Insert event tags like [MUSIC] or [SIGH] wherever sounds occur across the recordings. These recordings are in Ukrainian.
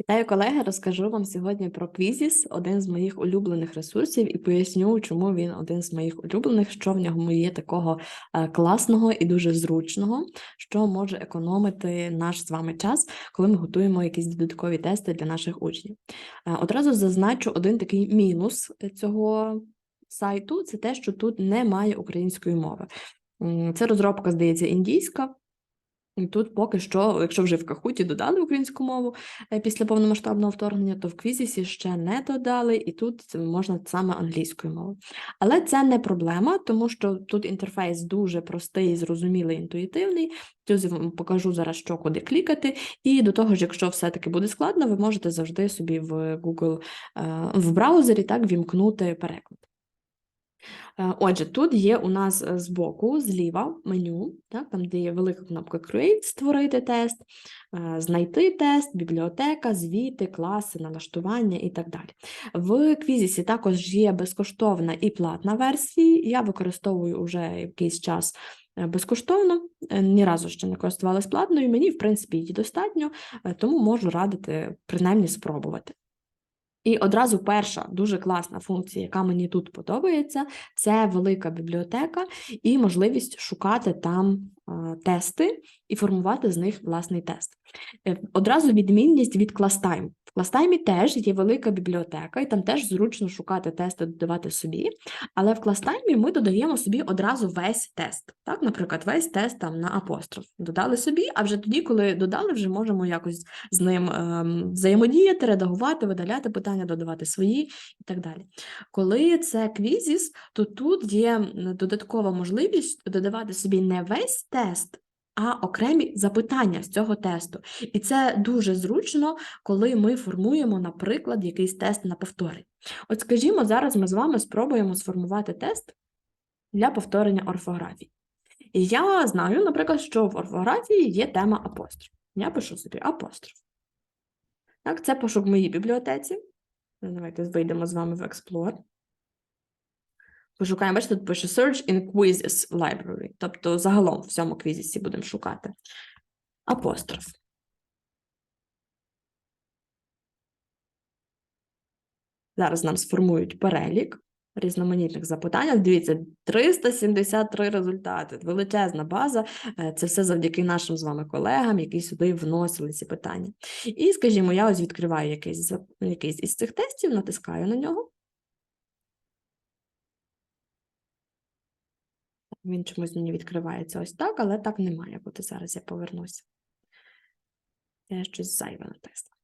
Вітаю, колеги! Розкажу вам сьогодні про Quizzes, один з моїх улюблених ресурсів, і поясню, чому він один з моїх улюблених, що в ньому є такого е, класного і дуже зручного, що може економити наш з вами час, коли ми готуємо якісь додаткові тести для наших учнів. Е, Одразу зазначу один такий мінус цього сайту: це те, що тут немає української мови. Це розробка, здається, індійська. І тут поки що, якщо вже в Кахуті додали українську мову е, після повномасштабного вторгнення, то в Квізісі ще не додали, і тут можна саме англійською мовою. Але це не проблема, тому що тут інтерфейс дуже простий, зрозумілий, інтуїтивний. Тут покажу зараз, що куди клікати. І до того ж, якщо все-таки буде складно, ви можете завжди собі в Google е, в браузері так вімкнути переклад. Е, Отже, тут є у нас е, збоку, зліва меню, так, там, де є велика кнопка Create, створити тест, е, знайти тест, бібліотека, звіти, класи, налаштування і так далі. В Квізісі також є безкоштовна і платна версія. Я використовую вже якийсь час безкоштовно, ні разу ще не користувалась платною. Мені, в принципі, її достатньо, тому можу радити принаймні спробувати. І одразу перша дуже класна функція, яка мені тут подобається, це велика бібліотека і можливість шукати там тести і формувати з них власний тест. Е, Одразу відмінність від ClassTime. В ClassTime теж є велика бібліотека, і там теж зручно шукати тести, додавати собі. Але в ClassTime ми додаємо собі одразу весь тест. Так, наприклад, весь тест там на апостроф. Додали собі, а вже тоді, коли додали, вже можемо якось з ним ем, взаємодіяти, редагувати, видаляти питання, додавати свої і так далі. Коли це квізіс, то тут є додаткова можливість додавати собі не весь тест, а окремі запитання з цього тесту. І це дуже зручно, коли ми формуємо, наприклад, якийсь тест на повторення. От скажімо, зараз ми з вами спробуємо сформувати тест для повторення орфографії. І я знаю, наприклад, що в орфографії є тема апостроф. Я пишу собі апостроф. Так, це пошук в моїй бібліотеці. Давайте вийдемо з вами в Explore. Пошукаємо, бачите, тут пише Search in Quizzes Library. Тобто загалом в цьому квізісі будемо шукати. Апостроф. Зараз нам сформують перелік різноманітних запитань. Дивіться, 373 результати. Величезна база. Е, Це все завдяки нашим з вами колегам, які сюди вносили ці питання. І, скажімо, я ось відкриваю якийсь, якийсь із цих тестів, натискаю на нього. Він чомусь мені відкривається ось так, але так не має бути. Зараз я повернуся. Я щось зайве натисла.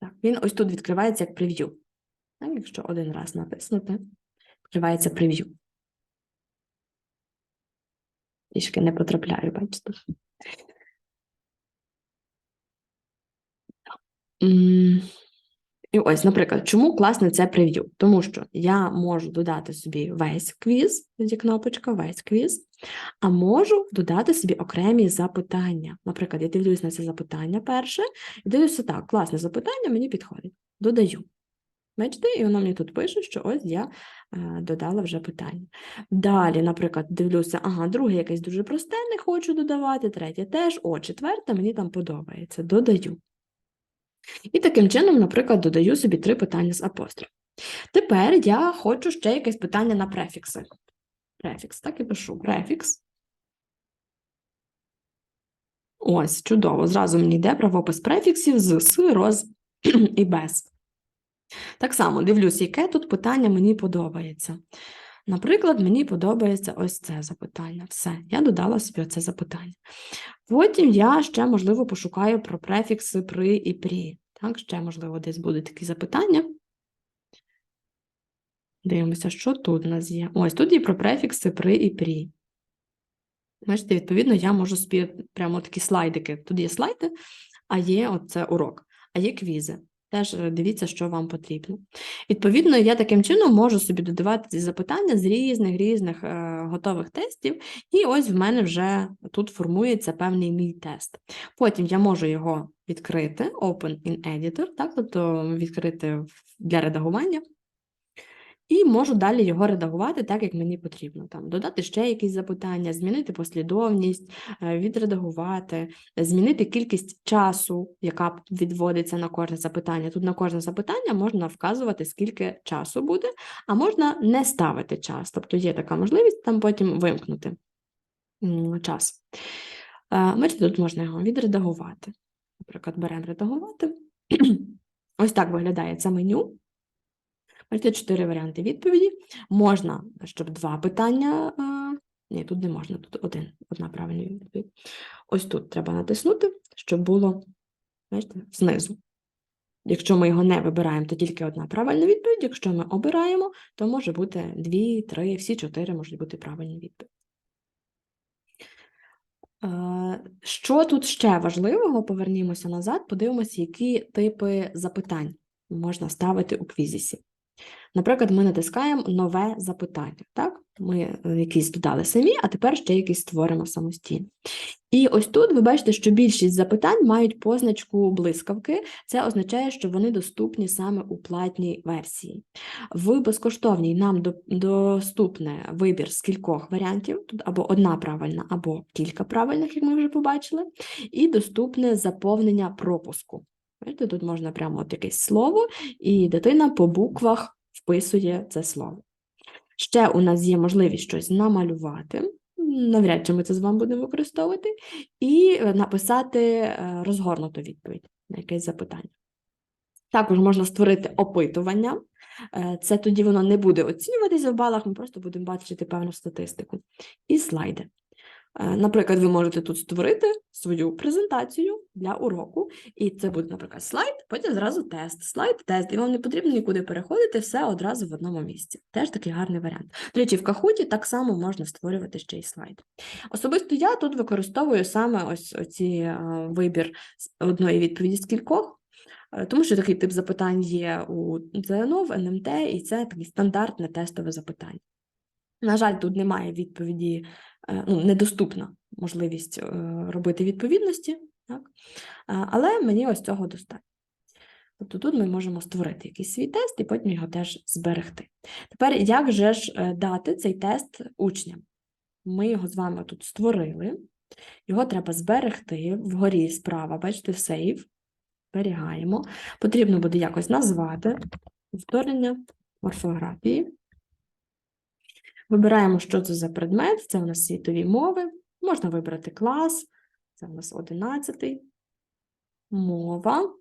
Так, він ось тут відкривається як прев'ю. Якщо один раз натиснути, відкривається прев'ю. Трішки не потрапляю, бачите. І ось, наприклад, чому класне це прев'ю? Тому що я можу додати собі весь квіз, тоді кнопочка, весь квіз, а можу додати собі окремі запитання. Наприклад, я дивлюсь на це запитання перше, і дивлюся так, класне запитання, мені підходить. Додаю. Бачите, і воно мені тут пише, що ось я е, додала вже питання. Далі, наприклад, дивлюся, ага, друге якесь дуже просте, не хочу додавати, третє теж, о, четверте мені там подобається, додаю. І таким чином, наприклад, додаю собі три питання з апостроф. Тепер я хочу ще якесь питання на префікси. Префікс, так і пишу. Префікс. Ось, чудово. Зразу мені йде правопис префіксів з с, роз [CLEARS THROAT] і без. Так само дивлюсь, яке тут питання мені подобається. Наприклад, мені подобається ось це запитання. Все, я додала собі оце запитання. Потім я ще, можливо, пошукаю про префікси при і прі. Так, ще, можливо, десь будуть такі запитання. Дивимося, що тут у нас є. Ось тут є про префікси при і прі. Бачите, відповідно, я можу собі прямо такі слайдики. Тут є слайди, а є оце урок, а є квізи. Теж е, дивіться, що вам потрібно. Відповідно, я таким чином можу собі додавати ці запитання з різних різних е, готових тестів, і ось в мене вже тут формується певний мій тест. Потім я можу його відкрити, Open in Editor, так, тобто відкрити для редагування. І можу далі його редагувати так, як мені потрібно. Там додати ще якісь запитання, змінити послідовність, е, відредагувати, змінити кількість часу, яка відводиться на кожне запитання. Тут на кожне запитання можна вказувати, скільки часу буде, а можна не ставити час. Тобто є така можливість там потім вимкнути час. Бачите, тут можна його відредагувати. Наприклад, беремо редагувати. [CLEARS THROAT] Ось так виглядає це меню. Бачите, чотири варіанти відповіді. Можна, щоб два питання. Ні, тут не можна, тут один, одна правильна відповідь. Ось тут треба натиснути, щоб було бачите, знизу. Якщо ми його не вибираємо, то тільки одна правильна відповідь. Якщо ми обираємо, то може бути дві, три, всі чотири можуть бути правильні відповіді. Е, Що тут ще важливого? Повернімося назад, подивимося, які типи запитань можна ставити у квізісі. Наприклад, ми натискаємо нове запитання. Так? Ми е, якісь додали самі, а тепер ще якісь створимо самостійно. І ось тут ви бачите, що більшість запитань мають позначку блискавки. Це означає, що вони доступні саме у платній версії. В безкоштовній нам до- доступне вибір з кількох варіантів, тут або одна правильна, або кілька правильних, як ми вже побачили, і доступне заповнення пропуску. Бачите, тут можна прямо от якесь слово, і дитина по буквах вписує це слово. Ще у нас є можливість щось намалювати, навряд чи ми це з вами будемо використовувати, і е, написати е, розгорнуту відповідь на якесь запитання. Також можна створити опитування. Е, Це тоді воно не буде оцінюватися в балах, ми просто будемо бачити певну статистику. І слайди. Е, Наприклад, ви можете тут створити свою презентацію для уроку, і це буде, наприклад, слайд, потім зразу тест, слайд, тест, і вам не потрібно нікуди переходити, все одразу в одному місці. Теж такий гарний варіант. До речі, в Кахуті так само можна створювати ще й слайд. Особисто я тут використовую саме ось оці е, вибір одної відповіді з кількох. е, Тому що такий тип запитань є у ЗНО, в НМТ, і це таке стандартне тестове запитання. На жаль, тут немає відповіді, ну, недоступна можливість е, робити відповідності, так? Е, але мені ось цього достатньо. Тобто тут ми можемо створити якийсь свій тест і потім його теж зберегти. Тепер, як же ж е, дати цей тест учням? Ми його з вами тут створили, його треба зберегти вгорі справа, бачите, сейв, зберігаємо. Потрібно буде якось назвати повторення орфографії. Вибираємо, що це за предмет. Це у нас світові мови. Можна вибрати клас. Це у нас 11. Мова.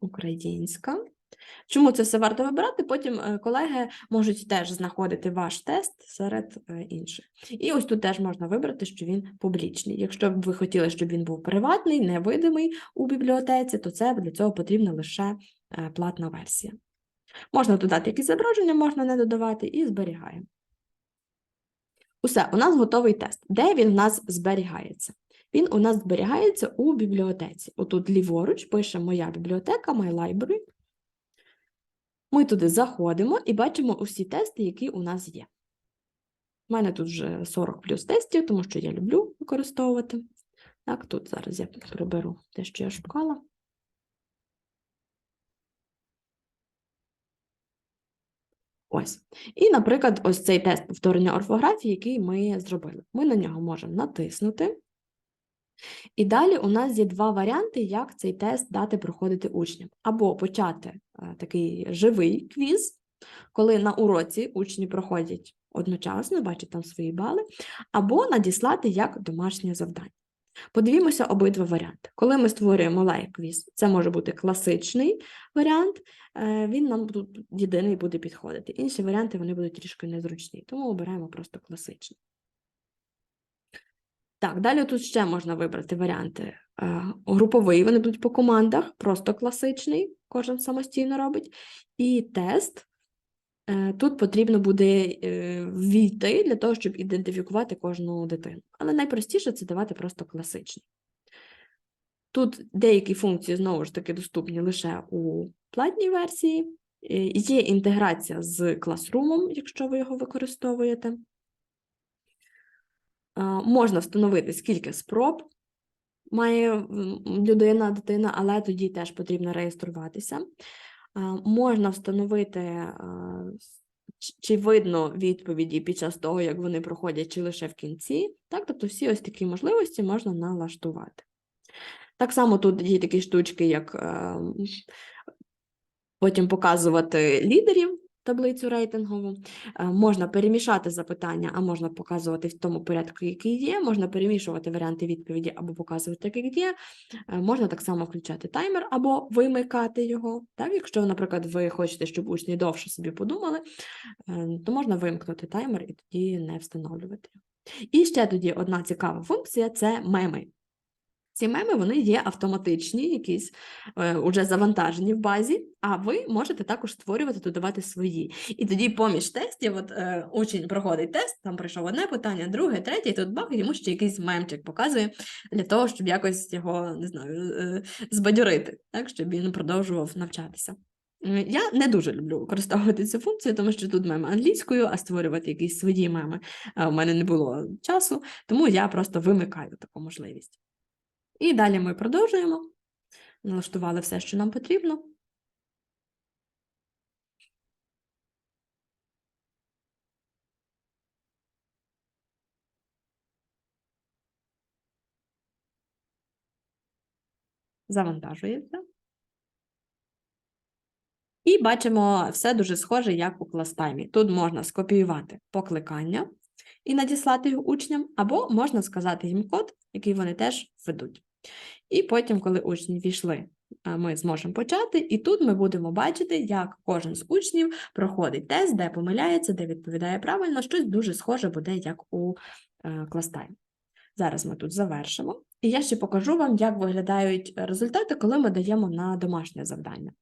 Українська. Чому це все варто вибирати? Потім е, колеги можуть теж знаходити ваш тест серед е, інших. І ось тут теж можна вибрати, що він публічний. Якщо б ви хотіли, щоб він був приватний, невидимий у бібліотеці, то це для цього потрібна лише е, платна версія. Можна додати якісь зображення, можна не додавати, і зберігаємо. Усе, у нас готовий тест. Де він у нас зберігається? Він у нас зберігається у бібліотеці. Отут ліворуч пише Моя бібліотека, My Library. Ми туди заходимо і бачимо усі тести, які у нас є. У мене тут вже 40 плюс тестів, тому що я люблю використовувати. Так, тут зараз я приберу те, що я шукала. Ось. І, наприклад, ось цей тест повторення орфографії, який ми зробили. Ми на нього можемо натиснути. І далі у нас є два варіанти, як цей тест дати проходити учням. Або почати е, такий живий квіз, коли на уроці учні проходять одночасно, бачать там свої бали, або надіслати як домашнє завдання. Подивімося обидва варіанти. Коли ми створюємо лайк-квіз, це може бути класичний варіант, е, він нам тут єдиний буде підходити. Інші варіанти вони будуть трішки незручні, тому обираємо просто класичний. Так, далі тут ще можна вибрати варіанти. Е, Груповий, вони будуть по командах, просто класичний, кожен самостійно робить. І тест. Е, Тут потрібно буде е, ввійти для того, щоб ідентифікувати кожну дитину. Але найпростіше це давати просто класичний. Тут деякі функції, знову ж таки, доступні лише у платній версії. Е, Є інтеграція з Classroom, якщо ви його використовуєте. Можна встановити, скільки спроб має людина, дитина, але тоді теж потрібно реєструватися. Можна встановити, чи видно відповіді під час того, як вони проходять, чи лише в кінці. Так? Тобто всі ось такі можливості можна налаштувати. Так само тут є такі штучки, як ем, потім показувати лідерів таблицю рейтингову. Е, Можна перемішати запитання, а можна показувати в тому порядку, який є. Можна перемішувати варіанти відповіді або показувати, так, як є. Е, Можна так само включати таймер або вимикати його. Так? Якщо, наприклад, ви хочете, щоб учні довше собі подумали, е, то можна вимкнути таймер і тоді не встановлювати. І ще тоді одна цікава функція це меми. Ці меми вони є автоматичні, якісь е, уже завантажені в базі, а ви можете також створювати, додавати свої. І тоді поміж тестів, от е, учень проходить тест, там пройшов одне питання, друге, третє, і тут бах, йому ще якийсь мемчик показує для того, щоб якось його не знаю, е, збадьорити, так, щоб він продовжував навчатися. Я не дуже люблю використовувати цю функцію, тому що тут меми англійською, а створювати якісь свої меми е, у мене не було часу, тому я просто вимикаю таку можливість. І далі ми продовжуємо. Налаштували все, що нам потрібно. Завантажується. І бачимо все дуже схоже, як у кластаймі. Тут можна скопіювати покликання і надіслати його учням, або можна сказати їм код, який вони теж введуть. І потім, коли учні війшли, ми зможемо почати, і тут ми будемо бачити, як кожен з учнів проходить тест, де помиляється, де відповідає правильно, щось дуже схоже буде, як у е, кластаймі. Зараз ми тут завершимо. І я ще покажу вам, як виглядають результати, коли ми даємо на домашнє завдання.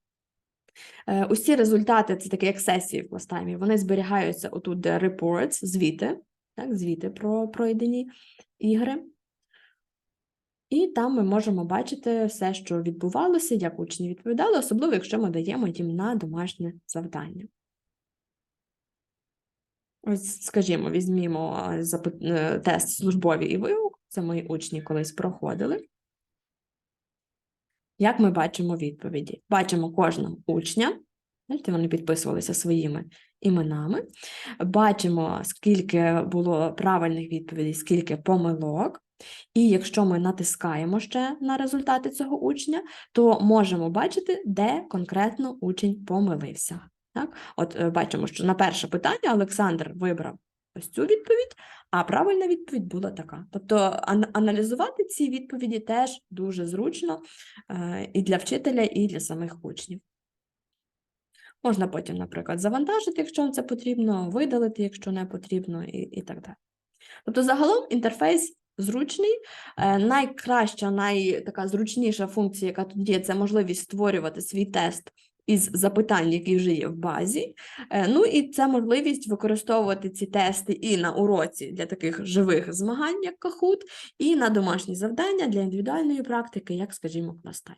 Е, Усі результати, це такі як сесії в кластаймі, вони зберігаються отут, де reports, звіти, так, звіти про пройдені ігри. І там ми можемо бачити все, що відбувалося, як учні відповідали, особливо, якщо ми даємо їм на домашнє завдання. Ось, скажімо, візьмімо е, тест службові і вигук, це мої учні колись проходили. Як ми бачимо відповіді? Бачимо кожного учня, бачите, вони підписувалися своїми іменами. Бачимо, скільки було правильних відповідей, скільки помилок. І якщо ми натискаємо ще на результати цього учня, то можемо бачити, де конкретно учень помилився. Так? От е, бачимо, що на перше питання Олександр вибрав ось цю відповідь, а правильна відповідь була така. Тобто ан- аналізувати ці відповіді теж дуже зручно е, і для вчителя, і для самих учнів. Можна потім, наприклад, завантажити, якщо вам це потрібно, видалити, якщо не потрібно, і, і так далі. Тобто, загалом інтерфейс зручний. Е, Найкраща, найтака зручніша функція, яка тут є, це можливість створювати свій тест із запитань, які вже є в базі. Е, Ну і це можливість використовувати ці тести і на уроці для таких живих змагань, як Kahoot, і на домашні завдання для індивідуальної практики, як, скажімо, кластай.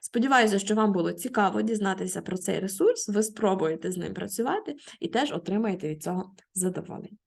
Сподіваюся, що вам було цікаво дізнатися про цей ресурс, ви спробуєте з ним працювати і теж отримаєте від цього задоволення.